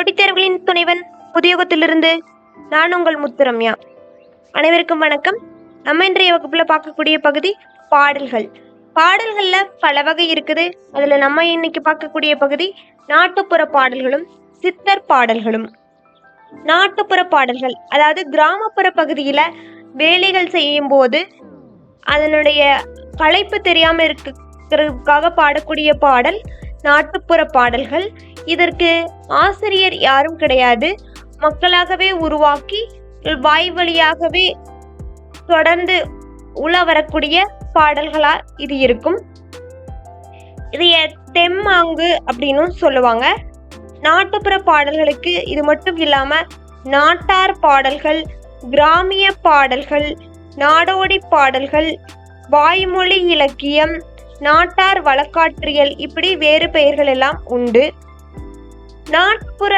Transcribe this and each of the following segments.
போட்டித் துணைவன் புதியோகத்திலிருந்து நான் உங்கள் முத்துரம்யா. அனைவருக்கும் வணக்கம். நம்ம இன்றைய வகுப்புல பார்க்கக்கூடிய பகுதி பாடல்கள். பாடல்கள்ல பல வகை இருக்குது. அதுல நம்ம இன்னைக்கு பார்க்கக்கூடிய பகுதி நாட்டுப்புற பாடல்களும் சித்தர் பாடல்களும். நாட்டுப்புற பாடல்கள் அதாவது கிராமப்புற பகுதியில வேலைகள் செய்யும் போது அதனுடைய களைப்பு தெரியாம இருக்கிறதுக்காக பாடக்கூடிய பாடல் நாட்டுப்புற பாடல்கள். இதற்கு ஆசிரியர் யாரும் கிடையாது. மக்களாகவே உருவாக்கி வாய் வழியாகவே தொடர்ந்து உள்ள வரக்கூடிய பாடல்களா இது இருக்கும். இதைய தெம்மாங்கு அப்படின்னும் சொல்லுவாங்க. நாட்டுப்புற பாடல்களுக்கு இது மட்டும் இல்லாம நாட்டார் பாடல்கள் கிராமிய பாடல்கள் நாடோடி பாடல்கள் வாய்மொழி இலக்கியம் நாட்டார் வழக்காற்றியல் இப்படி வேறு பெயர்கள் எல்லாம் உண்டு. நாட்புற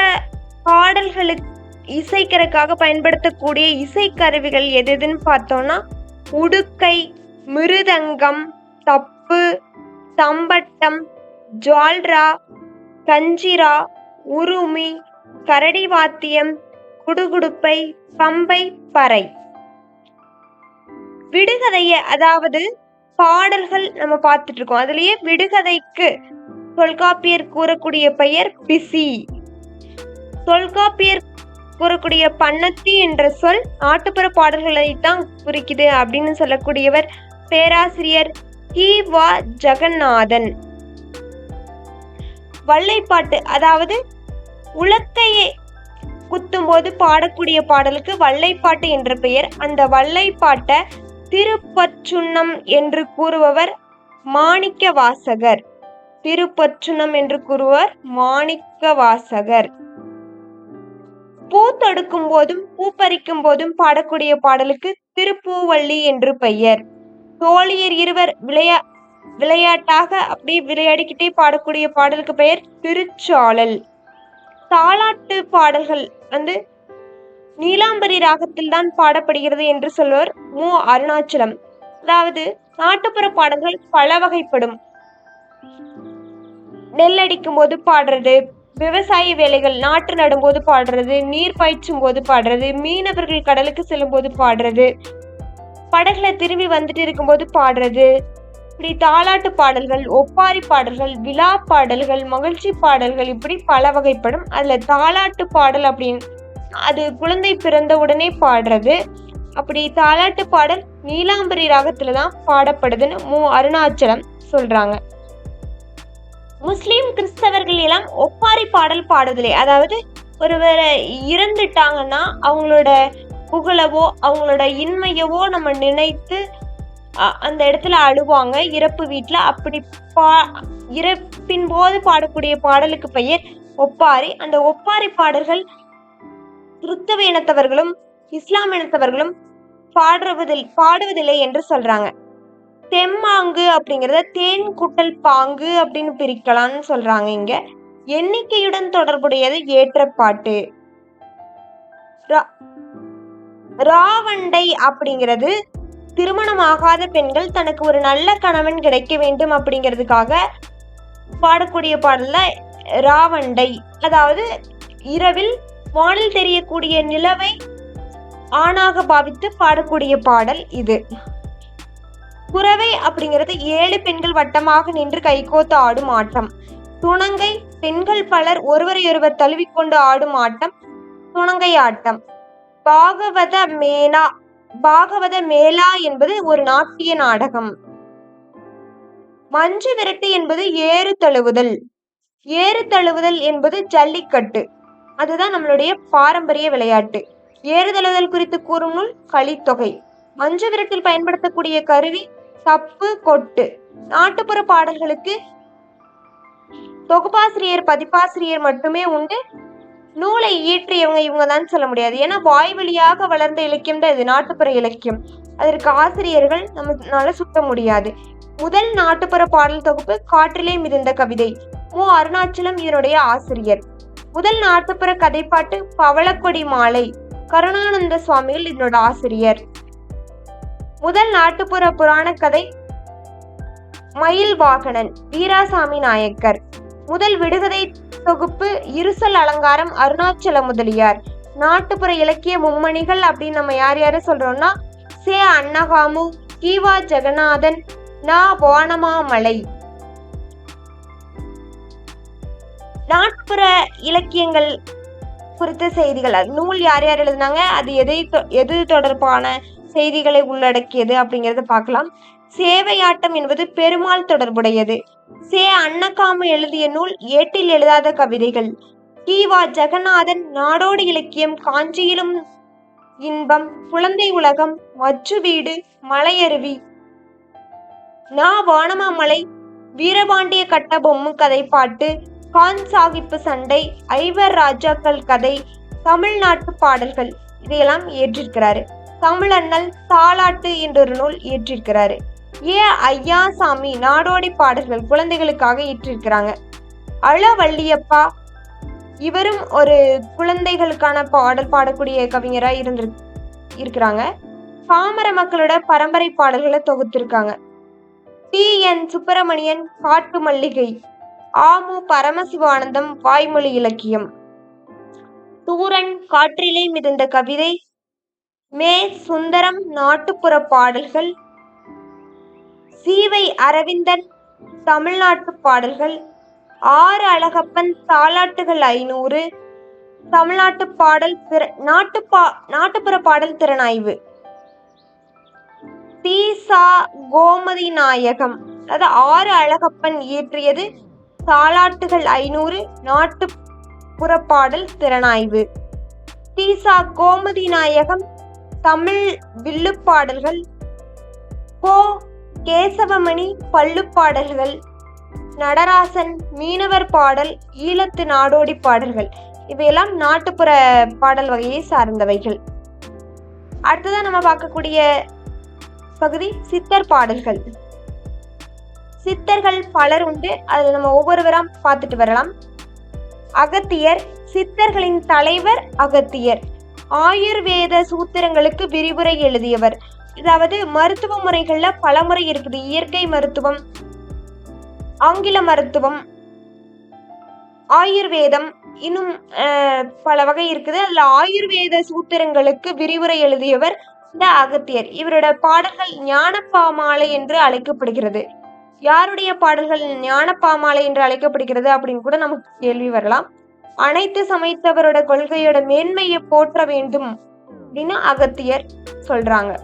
பாடல்களுக்கு இசைக்கிறதுக்காக பயன்படுத்தக்கூடிய இசைக்கருவிகள் எது எதுன்னு பார்த்தோம்னா உடுக்கை மிருதங்கம் தப்பு தம்பட்டம் ஜால்ரா கஞ்சிரா உருமி கரடி வாத்தியம் குடுகுடுப்பை பம்பை பறை. விடுகதைய அதாவது பாடல்கள் நம்ம பார்த்துட்டு இருக்கோம். அதுலயே விடுகதைக்கு தொல்காப்பியர் கூறக்கூடிய பெயர் பிசி. தொல்காப்பியர் கூறக்கூடிய பண்ணத்தி என்ற சொல் நாட்டுப்புற பாடல்களை தான் குறிக்குது அப்படின்னு சொல்லக்கூடியவர் பேராசிரியர் கி. வா. ஜெகநாதன். வள்ளைப்பாட்டு அதாவது உலக்கையை குத்தும்போது பாடக்கூடிய பாடலுக்கு வள்ளைப்பாட்டு என்ற பெயர். அந்த வள்ளைப்பாட்டை திருப்பச்சுண்ணம் என்று கூறுபவர் மாணிக்க வாசகர் திருப்பற்றுணம் என்று கூறுவர் மாணிக்க வாசகர் பூ தொடுக்கும் போதும் பூ பறிக்கும் போதும் பாடக்கூடிய பாடலுக்கு திருப்பூவள்ளி என்று பெயர். தோழியர் இருவர் விளையா விளையாட்டாக அப்படியே விளையாடிக்கிட்டே பாடக்கூடிய பாடலுக்கு பெயர் திருச்சாளல் தாலாட்டு பாடல்கள் வந்து நீலாம்பரி ராகத்தில் தான் பாடப்படுகிறது என்று சொல்வர் மு. அருணாச்சலம். அதாவது நாட்டுப்புற பாடல்கள் பல வகைப்படும் நெல் அடிக்கும் போது பாடுறது விவசாய வேலைகள் நாற்று நடும்போது பாடுறது நீர் பாய்ச்சும் போது பாடுறது மீனவர்கள் கடலுக்கு செல்லும்போது பாடுறது படகுல திரும்பி வந்துட்டு இருக்கும்போது பாடுறது இப்படி தாலாட்டு பாடல்கள் ஒப்பாரி பாடல்கள் விழா பாடல்கள் மகிழ்ச்சி பாடல்கள் இப்படி பல வகைப்படும். அதுல தாலாட்டு பாடல் அப்படின்னு அது குழந்தை பிறந்த உடனே பாடுறது. அப்படி தாலாட்டு பாடல் நீலாம்பரி ராகத்துல தான் பாடப்படுதுன்னு மு. அருணாச்சலம் சொல்றாங்க. முஸ்லீம் கிறிஸ்தவர்கள் எல்லாம் ஒப்பாரி பாடல் பாடுவதில்லை. அதாவது ஒருவர் இறந்துட்டாங்கன்னா அவங்களோட புகழவோ அவங்களோட இன்மையவோ நம்ம நினைத்து அ- அந்த இடத்துல அழுவாங்க. இறப்பு வீட்டில் அப்படி பா இறப்பின் போது பாடக்கூடிய பாடலுக்கு பெயர் ஒப்பாரி. அந்த ஒப்பாரி பாடல்கள் கிறிஸ்தவ இனத்தவர்களும் இஸ்லாம் இனத்தவர்களும் பாடுவதில் பாடுவதில்லை என்று சொல்றாங்க. தெம்மாங்கு அப்படிங்கிறத தேன் குட்டல் பாங்கு அப்படின்னு பிரிக்கலாம்னு சொல்றாங்க இங்க. எண்ணிக்கையுடன் தொடர்புடையது ஏற்றப்பாட்டு. ரா- ராவண்டை அப்படிங்கிறது திருமணமாகாத பெண்கள் தனக்கு ஒரு நல்ல கணவன் கிடைக்க வேண்டும் அப்படிங்கிறதுக்காக பாடக்கூடிய பாடல்ல ராவண்டை. அதாவது இரவில் வானில் தெரியக்கூடிய நிலவை ஆணாக பாவித்து பாடக்கூடிய பாடல் இது. குறவை அப்படிங்கிறது ஏழு பெண்கள் வட்டமாக நின்று கைகோத்து ஆடும் ஆட்டம். துணங்கை பெண்கள் பலர் ஒருவரையொருவர் தழுவிக்கொண்டு ஆடும் ஆட்டம் துணங்கை ஆட்டம். பாகவத மேனா பாகவத மேளா என்பது ஒரு நாட்டிய நாடகம். மஞ்சு விரட்டு என்பது ஏறு தழுவுதல். ஏறு தழுவுதல் என்பது ஜல்லிக்கட்டு. அதுதான் நம்மளுடைய பாரம்பரிய விளையாட்டு. ஏறுதழுதல் குறித்து கூறும் நூல் களித்தொகை. மஞ்சு விரட்டில் பயன்படுத்தக்கூடிய கருவி தப்பு கொட்டு. நாட்டுப்புற பாடல்களுக்கு தொகுப்பாசிரியர் பதிப்பாசிரியர் மட்டுமே உண்டு. நூலை இயற்றியவங்க இவங்க தான் சொல்ல முடியாது. ஏன்னா வாய் வழியாக வளர்ந்த இலக்கியம் தான் இது நாட்டுப்புற இலக்கியம். அதற்கு ஆசிரியர்கள் நம்மளால சுட்ட முடியாது. முதல் நாட்டுப்புற பாடல் தொகுப்பு காற்றிலே மிதந்த கவிதை. மு. அருணாச்சலம் இதனுடைய ஆசிரியர். முதல் நாட்டுப்புற கதைப்பாட்டு பவளக்கொடி மாலை. கருணானந்த சுவாமிகள் இதனோட ஆசிரியர். முதல் நாட்டுப்புற புராண கதை மயில் வாகனன் வீராசாமி நாயக்கர். முதல் விடுகதை தொகுப்பு இருசல் அலங்காரம் அருணாச்சல முதலியார். நாட்டுப்புற இலக்கிய மும்மணிகள் அப்படின்னு நம்ம யார் யாரை சொல்றோம்னா சே அன்னகாமு கீவா ஜெகநாதன் நா வானமாமலை. நாட்டுப்புற இலக்கியங்கள் குறித்த செய்திகள் நூல் யார் யார் எழுதினாங்க அது எதை தொ- எது தொடர்பான செய்திகளை உள்ளடக்கியது அப்படிங்கறத பார்க்கலாம். சேவையாட்டம் என்பது பெருமாள் தொடர்புடையது. சே அன்னகாமு எழுதிய நூல் ஏட்டில் எழுதாத கவிதைகள். கீவா ஜெகநாதன் நாடோடி இலக்கியம் காஞ்சியிலும் இன்பம் குழந்தை உலகம் மச்சு வீடு மலையருவி. நா. வானமாமலை வீரபாண்டிய கட்டபொம்மு பாட்டு கான் சாகிப்பு சண்டை ஐவர் ராஜாக்கள் கதை தமிழ்நாட்டு பாடல்கள். இதையெல்லாம் ஏற்றிருக்கிறாரு தமிழண்ணல் தாலாட்டு என்றொரு நூல் இயற்றிருக்கிறாரு. ஏ. ஐயாசாமி நாடோடி பாடல்கள் குழந்தைகளுக்காக இயற்றிருக்கிறாங்க. அழ வள்ளியப்பா இவரும் ஒரு குழந்தைகளுக்கான பாடல் பாடக்கூடிய கவிஞராக இருந்திரு இருக்கிறாங்க. பாமர மக்களோட பரம்பரை பாடல்களை தொகுத்திருக்காங்க. T N. சுப்பிரமணியன் காட்டு மல்லிகை ஆமு பரமசிவானந்தம் வாய்மொழி இலக்கியம். தூரன் காற்றிலே மிதந்த கவிதை மே சுந்தரம் நாட்டுப்புற பாடல்கள். சீவை அரவிந்தன் தமிழ்நாட்டு பாடல்கள். ஆறு அழகப்பன் தாலாட்டுகள் ஐநூறு. தமிழ்நாட்டு பாடல் திற நாட்டு பா நாட்டுப்புற பாடல் திறனாய்வு. தீசா கோமதி நாயகம். அதாவது ஆறு அழகப்பன் இயற்றியது தாலாட்டுகள் ஐநூறு நாட்டுப்புற பாடல் திறனாய்வு. தீசா கோமதி நாயகம் தமிழ் வில்லுப்பாடல்கள். கோ. கேசவமணி பள்ளுப்பாடல்கள் நடராசன் மீனவர் பாடல் ஈழத்து நாடோடி பாடல்கள். இவையெல்லாம் நாட்டுப்புற பாடல் வகையை சார்ந்தவைகள். அடுத்ததாக நம்ம பார்க்கக்கூடிய பகுதி சித்தர் பாடல்கள். சித்தர்கள் பலர் உண்டு. அதில் நம்ம ஒவ்வொருவராக பார்த்துட்டு வரலாம். அகத்தியர் சித்தர்களின் தலைவர் அகத்தியர். ஆயுர்வேத சூத்திரங்களுக்கு விரிவுரை எழுதியவர். அதாவது மருத்துவ முறைகள்ல பல முறை இருக்குது. இயற்கை மருத்துவம் ஆங்கில மருத்துவம் ஆயுர்வேதம் இன்னும் பல வகை இருக்குது. அதில் ஆயுர்வேத சூத்திரங்களுக்கு விரிவுரை எழுதியவர் இந்த அகத்தியர். இவரோட பாடல்கள் ஞானப்பாமாலை என்று அழைக்கப்படுகிறது. யாருடைய பாடல்கள் ஞானப்பாமாலை என்று அழைக்கப்படுகிறது அப்படின்னு கூட நமக்கு கேள்வி வரலாம். அனைத்து சமைத்தவரோட கொள்கையோட மேன்மையை போற்ற வேண்டும் அப்படின்னு அகத்தியர் சொல்றாங்க.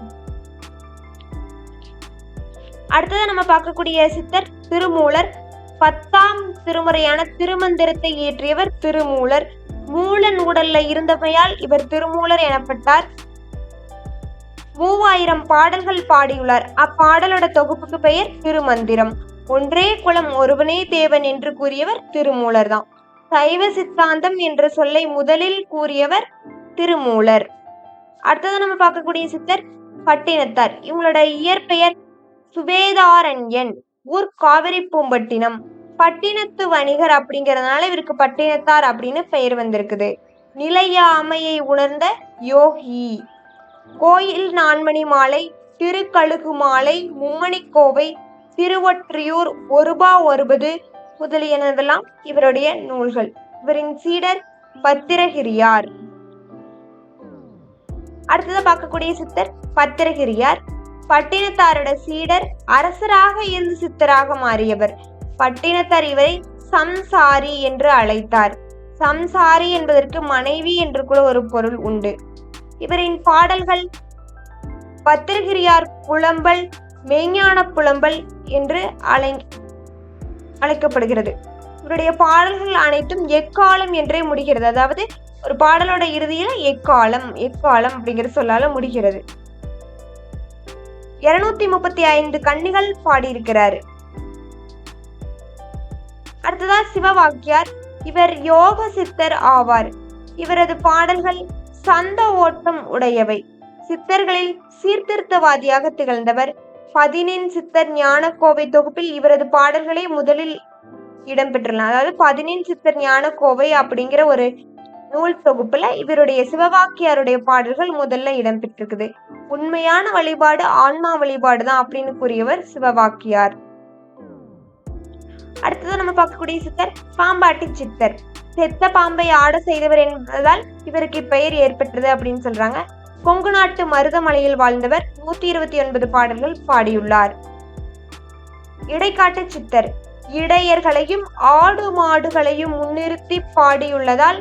அடுத்தது நம்ம பார்க்கக்கூடிய சித்தர் திருமூலர். பத்தாம் திருமுறையான திருமந்திரத்தை இயற்றியவர் திருமூலர். மூலன் உடல்ல இருந்தமையால் இவர் திருமூலர் எனப்பட்டார். மூவாயிரம் பாடல்கள் பாடியுள்ளார். அப்பாடலோட தொகுப்புக்கு பெயர் திருமந்திரம். ஒன்றே குலம் ஒருவனே தேவன் என்று கூறியவர் திருமூலர் தான் சைவ சித்தாந்தம் என்ற சொல்லை முதலில் கூறியவர் திருமூலர். அடுத்தது நம்ம பார்க்கக்கூடிய சித்தர் பட்டினத்தார். இவங்களோட இயற்பெயர் சுபேதாரண்யன் ஊர் காவிரி பூம்பட்டினம். பட்டினத்து வணிகர் அப்படிங்கிறதுனால இவருக்கு பட்டினத்தார் அப்படின்னு பெயர் வந்திருக்குது. நிலையாமையை உணர்ந்த யோகி. கோயில் நான்மணி மாலை திருக்கழுகு மாலை மும்மணிக்கோவை திருவொற்றியூர் ஒருபா ஒருபது முதலியனதெல்லாம் இவருடைய நூல்கள். இவரின் சீடர் பத்திரகிரியார். அடுத்ததை பார்க்கக்கூடிய சித்தர் பத்திரகிரியார். பட்டினத்தாரோட சீடர் அரசராக இருந்து சித்தராக மாறியவர். பட்டினத்தார் இவரை சம்சாரி என்று அழைத்தார். சம்சாரி என்பதற்கு மனைவி என்று கூட ஒரு பொருள் உண்டு. இவரின் பாடல்கள் பத்திரகிரியார் புலம்பல் மெய்ஞான புலம்பல் என்று அழை அழைக்கப்படுகிறது. இவருடைய பாடல்கள் அனைத்தும் எக்காலம் என்றே முடிகிறது. அதாவது ஒரு பாடலோட இறுதியில எக்காலம் எக்காலம் அப்படிங்கிற சொல்லால முடிகிறது. இருநூத்தி முப்பத்தி ஐந்து கன்னிகள் பாடியிருக்கிறாரு. அடுத்ததா சிவவாக்கியார். இவர் யோக சித்தர் ஆவார். இவரது பாடல்கள் சந்த ஓட்டம் உடையவை. சித்தர்களில் சீர்திருத்தவாதியாக திகழ்ந்தவர் பதினெண் சித்தர் ஞானக்கோவை தொகுப்பில் இவரது பாடல்களே முதலில் இடம்பெற்றுள்ளன. அதாவது பதினெண் சித்தர் ஞானக்கோவை அப்படிங்கிற ஒரு நூல் தொகுப்புல இவருடைய சிவவாக்கியாருடைய பாடல்கள் முதல்ல இடம்பெற்றிருக்குது. உண்மையான வழிபாடு ஆன்மா வழிபாடு தான் அப்படின்னு கூறியவர் சிவவாக்கியார். அடுத்தது நம்ம பார்க்கக்கூடிய சித்தர் பாம்பாட்டி சித்தர். செத்த பாம்பை ஆட செய்தவர் என்பதால் இவருக்கு இப்பெயர் ஏற்பட்டது அப்படின்னு சொல்றாங்க. கொங்கு நாட்டு மருதமலையில் வாழ்ந்தவர் நூத்தி இருபத்தி ஒன்பது பாடல்கள் பாடியுள்ளார். இடைக்காட்டு சித்தர் இடையர்களையும் ஆடு மாடுகளையும் முன்னிறுத்தி பாடியுள்ளதால்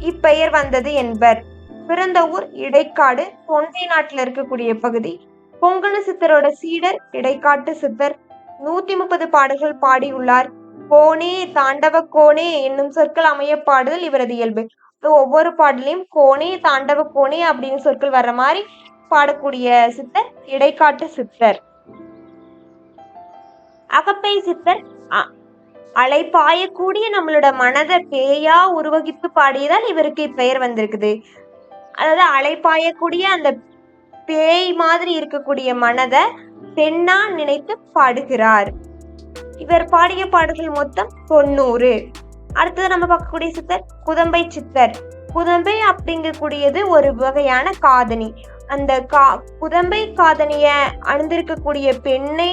இப்பெயர் வந்தது என்பர். பிறந்த ஊர் இடைக்காடு தொண்டை நாட்டில் இருக்கக்கூடிய பகுதி. கொங்கண சித்தரோட சீடர் இடைக்காட்டு சித்தர். நூத்தி முப்பது பாடல்கள் பாடியுள்ளார். கோணே தாண்டவ கோணே என்னும் சொற்கள் அமைய பாடுதல் இவரது இயல்பு. ஒவ்வொரு பாடலையும் கோணி தாண்டவ கோணி அப்படின்னு சொற்கள் வர்ற மாதிரி பாடக்கூடிய சித்தர் இடைக்காட்டு சித்தர். அகப்பை சித்தர் அலை பாயக்கூடிய நம்மளோட மனதை பேயா உருவகித்து பாடியதால் இவருக்கு இப்பெயர் வந்திருக்குது. அதாவது அலை பாயக்கூடிய அந்த பேய் மாதிரி இருக்கக்கூடிய மனதை பெண்ணா நினைத்து பாடுகிறார். இவர் பாடிய பாடல்கள் மொத்தம் தொண்ணூறு. அடுத்தது நம்ம பார்க்கக்கூடிய சித்தர் குதம்பை சித்தர். குதம்பை அப்படிங்கக்கூடியது ஒரு வகையான காதணி. அந்த கா குதம்பை காதணிய அணிந்திருக்கக்கூடிய பெண்ணை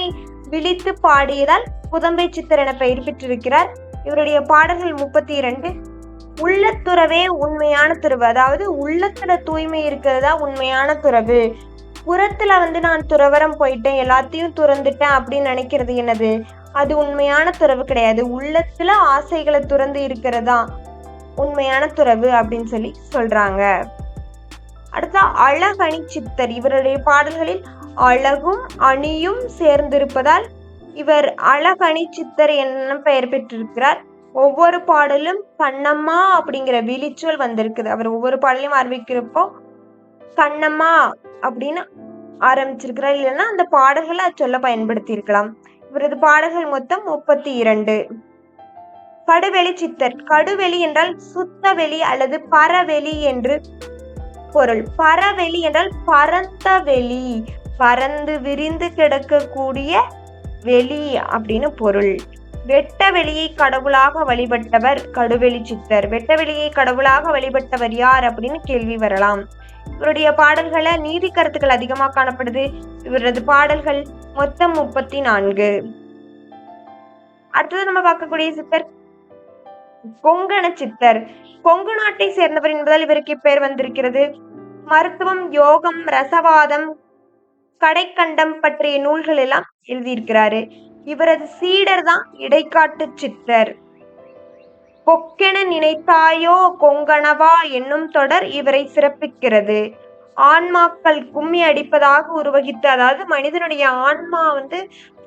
விழித்து பாடியதால் குதம்பை சித்தர் என பெயர் பெற்றிருக்கிறார். இவருடைய பாடல்கள் முப்பத்தி இரண்டு உள்ளத்துறவே உண்மையான துறவு. அதாவது உள்ளத்துல தூய்மை இருக்கிறதா உண்மையான துறவு. புறத்துல வந்து நான் துறவரம் போயிட்டேன் எல்லாத்தையும் துறந்துட்டேன் அப்படின்னு நினைக்கிறது என்னது? அது உண்மையான துறவு கிடையாது. உள்ளத்துல ஆசைகளை துறந்து இருக்கிறதா? உண்மையான துறவு அப்படின்னு சொல்லி சொல்றாங்க. அடுத்த அழகணி சித்தர். இவருடைய பாடல்களில் அழகும் அணியும் சேர்ந்திருப்பதால் இவர் அழகணி சித்தர் என்ன பெயர் பெற்றிருக்கிறார். ஒவ்வொரு பாடலும் கண்ணம்மா அப்படிங்கிற விழிச்சொல் வந்திருக்குது. அவர் ஒவ்வொரு பாடலையும் ஆரம்பிக்கிறப்போ கண்ணம்மா அப்படின்னு ஆரம்பிச்சிருக்கிறார். இல்லைன்னா அந்த பாடல்களை சொல்ல பயன்படுத்தி இருக்கலாம் இவரது பாடல்கள் மொத்தம் முப்பத்தி இரண்டு. கடுவெளி சித்தர். கடுவெளி என்றால் சுத்த வெளி அல்லது பரவெளி என்று பொருள். பரவெளி என்றால் பரந்த வெளி பறந்து விரிந்து கிடக்கக்கூடிய வெளி அப்படின்னு பொருள். வெட்ட வெளியை கடவுளாக வழிபட்டவர் கடுவெளி சித்தர். வெட்ட வெளியை கடவுளாக வழிபட்டவர் யார் அப்படின்னு கேள்வி வரலாம். இவருடைய பாடல்களை நீதி கருத்துக்கள் அதிகமாக காணப்படுது. இவரது பாடல்கள் மொத்தம் முப்பத்தி நான்கு. அடுத்தது நம்ம பார்க்கக்கூடிய சித்தர் கொங்கண சித்தர். கொங்கு நாட்டை சேர்ந்தவர் என்பதால் இவருக்கு பெயர் வந்திருக்கிறது. மருத்துவம் யோகம் ரசவாதம் கடைக்கண்டம் பற்றிய நூல்கள் எல்லாம் எழுதியிருக்கிறாரு. இவரது சீடர் தான் இடைக்காட்டு சித்தர். பொக்கென நினைத்தாயோ கொங்கணவா என்னும் தொடர் இவரை சிறப்பிக்கிறது. ஆன்மாக்கள் கும்மி அடிப்பதாக உருவகித்து அதாவது மனிதனுடைய ஆன்மா வந்து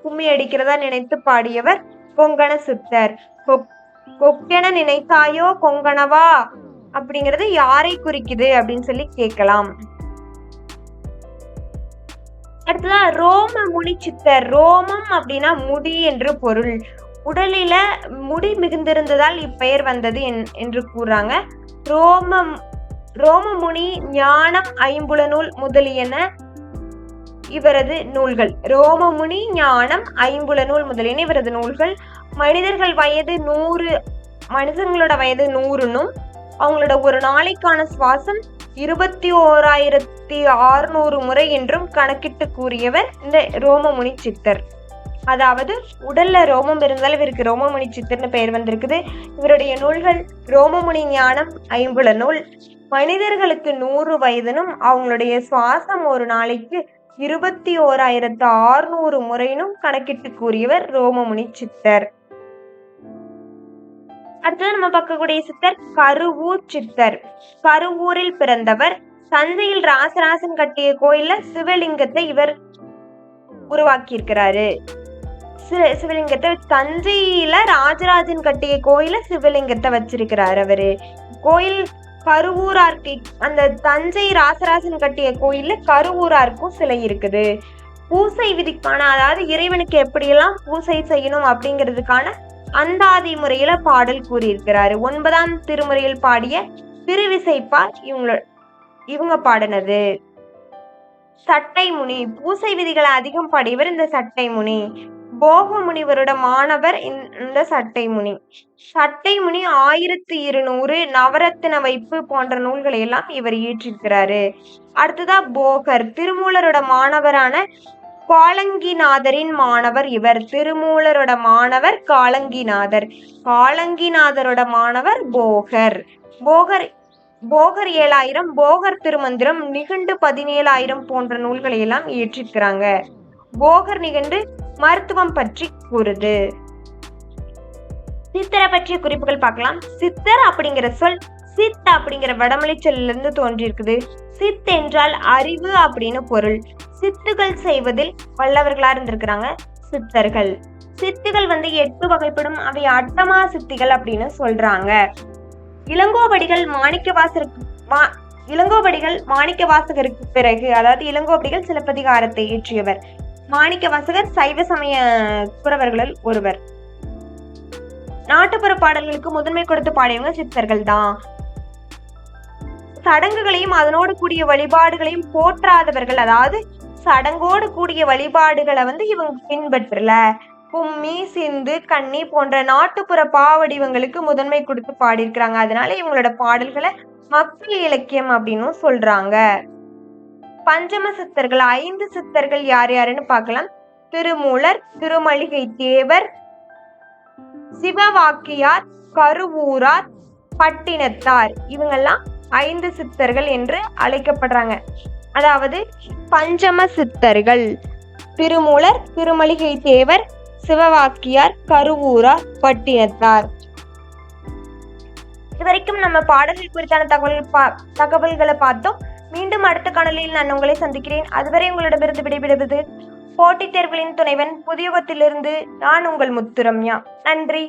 கும்மி அடிக்கிறதா நினைத்து பாடியவர் கொங்கண சித்தர். கொக்கென நினைத்தாயோ கொங்கணவா அப்படிங்கிறது யாரை குறிக்குது அப்படின்னு சொல்லி கேட்கலாம். அடுத்ததா ரோம முனி சித்தர் ரோமம் அப்படின்னா முடி என்று பொருள். உடலில முடி மிகுந்திருந்ததால் இப்பெயர் வந்தது என்று கூறாங்க. ரோமம் ரோமமுனி ஞானம் ஐம்புலநூல் முதலியன இவரது நூல்கள். ரோமமுனி ஞானம் ஐம்புலநூல் முதலியன இவரது நூல்கள். மனிதர்கள் வயது நூறு மனிதர்களோட வயது நூறுனும் அவங்களோட ஒரு நாளைக்கான சுவாசம் இருபத்தி ஓராயிரத்தி ஆறுநூறு முறை என்றும் கணக்கிட்டு கூறியவர் இந்த ரோமமுனி சித்தர். அதாவது உடல்ல ரோமம் இருந்தால் இவருக்கு ரோமமுனி சித்தர்னு பெயர் வந்திருக்குது. இவருடைய நூல்கள் ரோமமுனி ஞானம் ஐம்புல நூல். மனிதர்களுக்கு நூறு வயதினும் அவங்களுடைய சுவாசம் ஒரு நாளைக்கு இருபத்தி ஓராயிரத்து ஆறுநூறு முறையினும் கணக்கிட்டு கூறியவர் ரோமமுனி சித்தர். அடுத்தது நம்ம பார்க்கக்கூடிய சித்தர் கருவூர் சித்தர். கருவூரில் பிறந்தவர். தஞ்சையில் ராசராசன் கட்டிய கோயில்ல சிவலிங்கத்தை இவர் உருவாக்கி இருக்கிறாரு சிவலிங்கத்தை தஞ்சையில ராஜராஜன் கட்டிய கோயில சிவலிங்கத்தை வச்சிருக்கிறாரு அவரு. கோயில் கருவூரார்க்கு அந்த தஞ்சை ராசராசன் கட்டிய கோயில்ல கருவூராருக்கும் சிலை இருக்குது. பூசை விதிக்கான அதாவது இறைவனுக்கு எப்படியெல்லாம் பூசை செய்யணும் அப்படிங்கிறதுக்கான அந்தாதி முறையில பாடல் கூறியிருக்கிறாரு. ஒன்பதாம் திருமுறையில் பாடிய திருவிசைப்பா இவங்க இவங்க பாடினது. சட்டை முனி பூசை விதிகளை அதிகம் பாடியவர் இந்த சட்டை முனி. போக முனிவரோட மாணவர் இந்த சட்டை முனி. சட்டை முனி ஆயிரத்தி இருநூறு நவரத்தின வைப்பு போன்ற நூல்களை எல்லாம் இவர் இயற்றிருக்கிறாரு. அடுத்ததா போகர் திருமூலரோட மாணவரான காலங்கிநாதரின் மாணவர் இவர் திருமூலரோட மாணவர் காலங்கிநாதர். காலங்கிநாதரோட மாணவர் போகர். போகர் போகர் ஏழாயிரம் போகர் திருமந்திரம் நிகண்டு பதினேழாயிரம் போன்ற நூல்களை எல்லாம் இயற்றிருக்கிறாங்க. போகர் நிகண்டு மருத்துவம் பற்றி கூறுது. சித்தரை பற்றிய குறிப்புகள் பார்க்கலாம். சித்தர் அப்படிங்கிற சொல் சித் அப்படிங்கிற வடமொழி சொல்லிலிருந்து தோன்றியிருக்குது. சித் என்றால் அறிவு அப்படின்னு பொருள். சித்துகள் செய்வதில் வல்லவர்களா இருந்திருக்கிறாங்க சித்தர்கள். சித்துகள் வந்து எட்டு வகைப்படும் அவை அட்டமா சித்திகள் அப்படின்னு சொல்றாங்க. இளங்கோவடிகள் மாணிக்கவாசருக்கு மா இளங்கோவடிகள் மாணிக்கவாசகருக்கு பிறகு அதாவது இளங்கோவடிகள் சிலப்பதிகாரத்தை இயற்றியவர். மாணிக்கவாசகர் சைவ சமய குறவர்களில் ஒருவர். நாட்டுப்புற பாடல்களுக்கு முதன்மை கொடுத்து பாடியவங்க சித்தர்கள் தான். சடங்குகளையும் அதனோடு கூடிய வழிபாடுகளையும் போற்றாதவர்கள் அதாவது சடங்கோடு கூடிய வழிபாடுகளை வந்து இவங்க பின்பற்றல. கும்மி சிந்து கன்னி போன்ற நாட்டுப்புற பாவடிவங்களுக்கு முதன்மை கொடுத்து பாடியிருக்கிறாங்க. அதனால இவங்களோட பாடல்களை மக்கள் இலக்கியம் அப்படின்னு சொல்றாங்க. பஞ்சம சித்தர்கள் ஐந்து சித்தர்கள் யார் யாருன்னு பார்க்கலாம். திருமூலர் திருமளிகை தேவர் சிவவாக்கியார் கருவூரார் பட்டினத்தார். இவங்கெல்லாம் ஐந்து சித்தர்கள் என்று அழைக்கப்படுறாங்க. அதாவது பஞ்சம சித்தர்கள். திருமூலர் திருமளிகை தேவர் சிவவாக்கியார் கருவூரார் பட்டினத்தார். இதுவரைக்கும் நம்ம பாடல்கள் குறித்தான தகவல் பா தகவல்களை பார்த்தோம். மீண்டும் அடுத்த காணொலியில் நான் உங்களை சந்திக்கிறேன். அதுவரை உங்களிடமிருந்து விடைபெறுவது போட்டித் தேர்வுகளின் துணைவன் புதியுகத்திலிருந்து நான் உங்கள் முத்துரம்யா. நன்றி.